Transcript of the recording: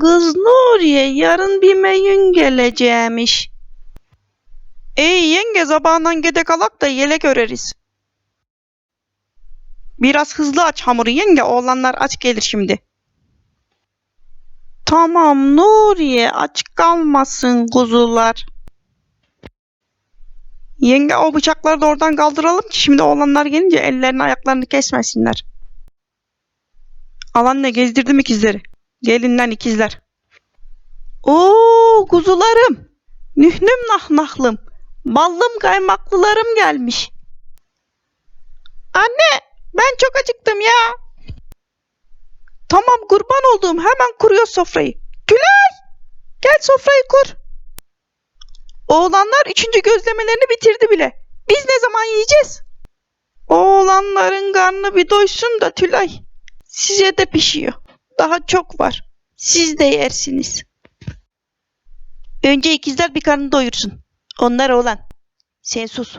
Kız Nuriye yarın bir meyün geleceğimiş. Ey yenge zabağından gedek alak da yelek öreriz. Biraz hızlı aç hamuru yenge oğlanlar aç gelir şimdi. Tamam Nuriye aç kalmasın kuzular. Yenge o bıçakları da oradan kaldıralım ki şimdi oğlanlar gelince ellerini ayaklarını kesmesinler. Al anne gezdirdim ikizleri. Gelinden ikizler. Oo kuzularım. Nühnüm nahnahlım. Ballım kaymaklılarım gelmiş. Anne ben çok acıktım ya. Tamam kurban olduğum hemen kuruyor sofrayı. Gülay gel sofrayı kur. Oğlanlar üçüncü gözlemelerini bitirdi bile. Biz ne zaman yiyeceğiz? Oğlanların karnı bir doysun da Tülay. Size de pişiyor. Daha çok var. Siz de yersiniz. Önce ikizler bir karnını doyursun. Onlar oğlan. Sen sus.